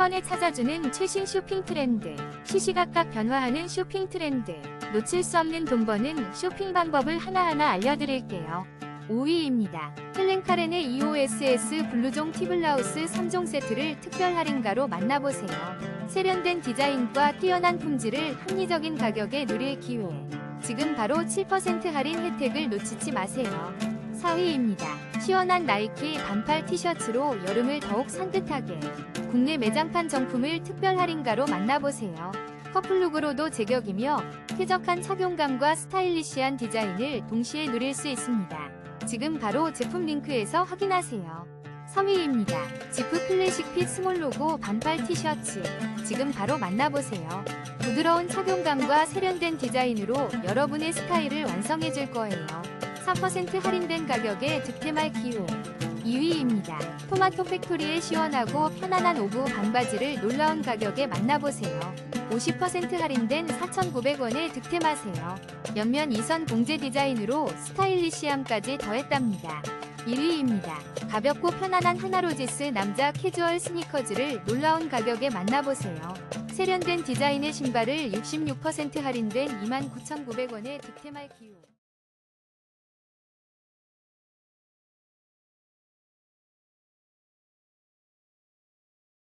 번에 찾아주는 최신 쇼핑 트렌드. 시시각각 변화하는 쇼핑 트렌드. 놓칠 수 없는 돈 버는 쇼핑 방법을 하나하나 알려드릴게요. 5위입니다. 헬렌카렌의 EOSS 블루종 티블라우스 3종 세트를 특별 할인가로 만나보세요. 세련된 디자인과 뛰어난 품질을 합리적인 가격에 누릴 기회. 지금 바로 7% 할인 혜택을 놓치지 마세요. 4위입니다. 시원한 나이키 반팔 티셔츠로 여름을 더욱 산뜻하게. 국내 매장판 정품을 특별 할인가로 만나보세요. 커플룩으로도 제격이며 쾌적한 착용감과 스타일리시한 디자인을 동시에 누릴 수 있습니다. 지금 바로 제품 링크에서 확인하세요. 3위입니다. 지프 클래식 핏 스몰 로고 반팔 티셔츠. 지금 바로 만나보세요. 부드러운 착용감과 세련된 디자인으로 여러분의 스타일을 완성해줄 거예요. 4% 할인된 가격에 득템할 기회. 2위입니다. 토마토 팩토리의 시원하고 편안한 오브 반바지를 놀라운 가격에 만나보세요. 50% 할인된 4,900원에 득템하세요. 옆면 2선 봉제 디자인으로 스타일리시함까지 더했답니다. 1위입니다. 가볍고 편안한 하나로지스 남자 캐주얼 스니커즈를 놀라운 가격에 만나보세요. 세련된 디자인의 신발을 66% 할인된 29,900원에 득템할 기회.